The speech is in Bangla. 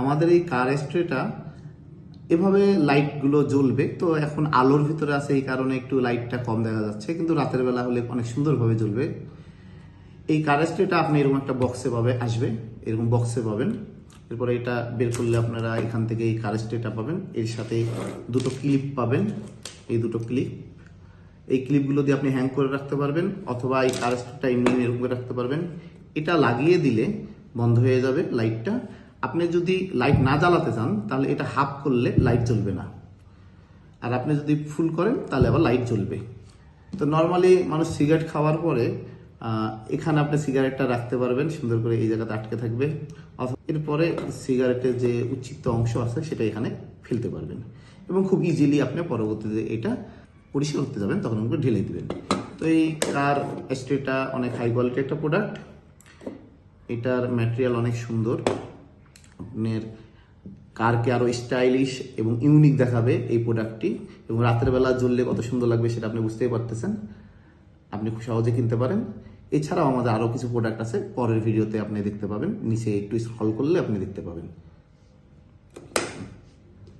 আমাদের এই কার স্ট্রেটা এভাবে লাইটগুলো জ্বলবে, তো এখন আলোর ভিতরে আছে এই কারণে একটু লাইটটা কম দেখা যাচ্ছে, কিন্তু রাতের বেলা হলে অনেক সুন্দরভাবে জ্বলবে। এই কার স্ট্রেটা আপনি এরকম একটা বক্সে পাবে, আসবে, এরকম বক্সে পাবেন। এরপরে এটা বের করলে আপনারা এখান থেকে এই কার স্ট্রেটা পাবেন। এর সাথে দুটো ক্লিপ পাবেন, এই দুটো ক্লিপ এই ক্লিপগুলো দিয়ে আপনি হ্যাং করে রাখতে পারবেন, অথবা এই কার স্ট্রেটটা এমনি এরকম করে রাখতে পারবেন। এটা লাগিয়ে দিলে বন্ধ হয়ে যাবে লাইটটা আপনি যদি লাইট না জ্বালাতে চান, তাহলে এটা হাফ করলে লাইট জ্বলবে না। আর আপনি যদি ফুল করেন, তাহলে আবার লাইট জ্বলবে। তো নর্মালি মানুষ সিগারেট খাওয়ার পরে এখানে আপনি সিগারেটটা রাখতে পারবেন, সুন্দর করে এই জায়গাতে আটকে থাকবে। এরপরে সিগারেটের যে উচ্ছিক্ত অংশ আছে, সেটা এখানে ফেলতে পারবেন। এবং খুব ইজিলি আপনি পরবর্তীতে এটা পরিষ্কার করতে যাবেন, তখন আমাকে ঢেলে দিবেন। তো এই কার স্ট্রেটা অনেক হাই কোয়ালিটি একটা প্রোডাক্ট এটার ম্যাটেরিয়াল অনেক সুন্দর। আপনার কারকে আরও স্টাইলিশ এবং ইউনিক দেখাবে এই প্রোডাক্টটি এবং রাতের বেলা জ্বললে কত সুন্দর লাগবে সেটা আপনি বুঝতেই পারতেছেন। আপনি খুব সহজে কিনতে পারেন। এছাড়াও আমাদের আরও কিছু প্রোডাক্ট আছে, পরের ভিডিওতে আপনি দেখতে পাবেন। নিচে একটু স্ক্রল করলে আপনি দেখতে পাবেন।